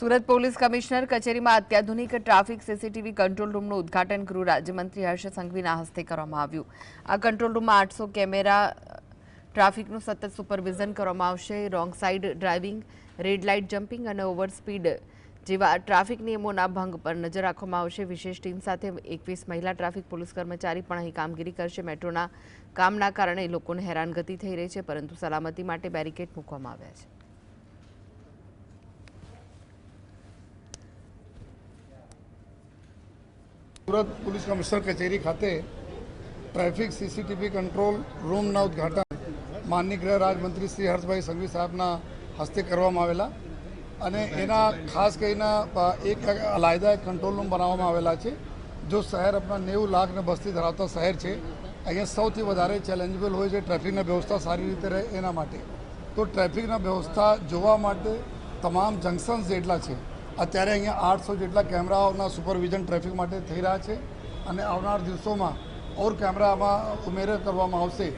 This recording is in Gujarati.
સુરત પોલીસ કમિશનર કચેરીમાં અત્યાધુનિક ટ્રાફિક સીસીટીવી કંટ્રોલ રૂમનું ઉદ્ઘાટન ગૃહ રાજ્યમંત્રી હર્ષ સંઘવીના હસ્તે કરવામાં આવ્યું. આ કંટ્રોલ રૂમમાં આઠસો કેમેરા, ટ્રાફિકનું સતત સુપરવિઝન કરવામાં આવશે, wrong side driving, red light jumping અને ઓવર સ્પીડ જેવા ટ્રાફિક નિયમોના ભંગ પર નજર રાખવામાં આવશે. વિશેષ ટીમ સાથે એકવીસ મહિલા ટ્રાફિક પોલીસ કર્મચારી પણ અહીં કામગીરી કરશે. મેટ્રોના કામના કારણે લોકોને હેરાનગતિ થઈ રહી છે, પરંતુ સલામતી માટે બેરિકેડ મૂકવામાં આવ્યા છે. સુરત પોલીસ કમિશનર કચેરી ખાતે ટ્રાફિક સીસીટીવી કંટ્રોલ રૂમના ઉદ્ઘાટન માનની ગૃહ રાજમંત્રી શ્રી હર્ષભાઈ સંઘવી સાહેબના હસ્તે કરવામાં આવેલા. અને એના ખાસ કરીને એક અલાયદા કંટ્રોલ રૂમ બનાવવામાં આવેલા છે, જો શહેર આપણા નેવું લાખ ને બસ્તી ધરાવતા શહેર છે, અહીંયા સૌથી વધારે ચેલેન્જેબલ હોય છે ટ્રાફિકની વ્યવસ્થા સારી રીતે રહે એના માટે. તો ટ્રાફિકના વ્યવસ્થા જોવા માટે તમામ જંકશન્સ જેટલા છે અત્યારે અહીંયા આઠસો જેટલા કેમેરાઓના સુપરવિઝન ટ્રાફિક માટે થઈ રહ્યા છે અને આવનાર દિવસોમાં ઓર કેમેરામાં ઉમેરો કરવામાં આવશે.